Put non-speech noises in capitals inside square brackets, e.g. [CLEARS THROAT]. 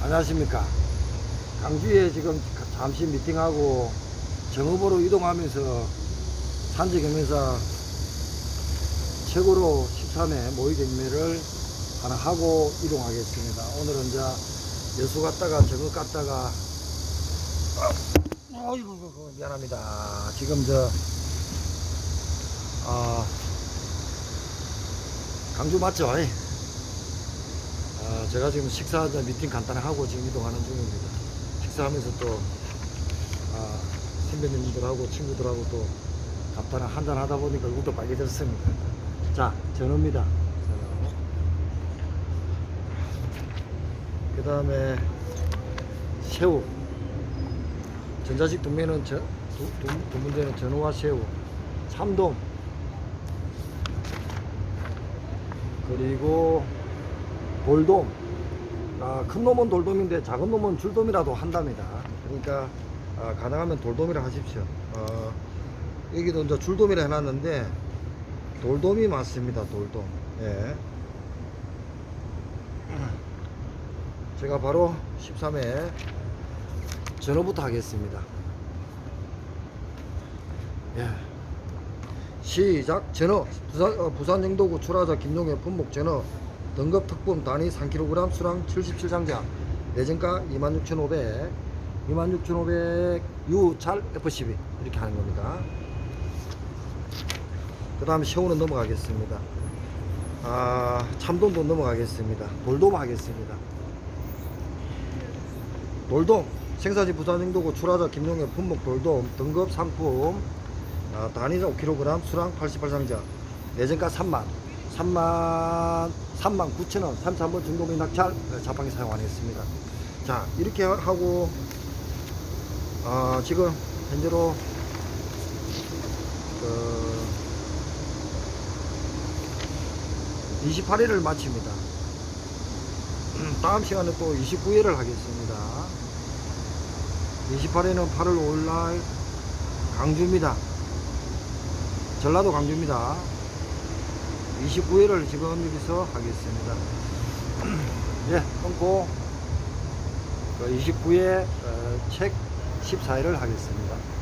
안녕하십니까. 강주에 지금 잠시 미팅하고 정읍으로 이동하면서 산지경매사 최고로 13회 모의 경매를 하나 하고 이동하겠습니다. 오늘은 이제 여수 갔다가 정읍 갔다가 어, 어이구 이구, 미안합니다. 지금 저 아, 강주 맞죠? 이? 아, 제가 지금 식사 저 미팅 간단히 하고 지금 이동하는 중입니다. 식사하면서 또 아, 선배님들하고 친구들하고 또 간단한 한잔 하다 보니까 얼굴도 빨개졌습니다. 자, 전어입니다. 전어. 그 다음에 새우. 전자식 동면은 저, 두, 두, 두 문제는 전어와 새우. 참돔. 그리고 돌돔. 아, 큰 놈은 돌돔인데 작은 놈은 줄돔이라도 한답니다. 그러니까 아, 가능하면 돌돔이라 하십시오. 어, 여기도 이제 줄돔이라 해놨는데 돌돔이 맞습니다. 돌돔. 예. 제가 바로 13회 전어부터 하겠습니다. 예. 시작 전어 부산, 어, 부산 영도구 출하자 김용의 품목 전어 등급 특품 단위 3kg 수량 77장자 내정가 26,500 26,500 유찰 F12 이렇게 하는 겁니다. 그 다음에 새우는 넘어가겠습니다. 아 참돔도 넘어가겠습니다. 돌돔 하겠습니다. 돌돔 생사지 부산 영도구 출하자 김용의 품목 돌돔 등급 상품 아, 단위 5kg 수량 88상자 내정가 3만 3만 3만 9천 원. 33번 중도미 낙찰 어, 자판기 사용하겠습니다. 자 이렇게 하고 아, 지금 현재로 그 28일을 마칩니다. [CLEARS THROAT] 다음 시간에 또 29일을 하겠습니다. 28일은 8월 5일날 강주입니다. 전라도 강주입니다. 29일을 지금 여기서 하겠습니다. [CLEARS THROAT] 예, 끊고 그 29일 어, 책 14일을 하겠습니다.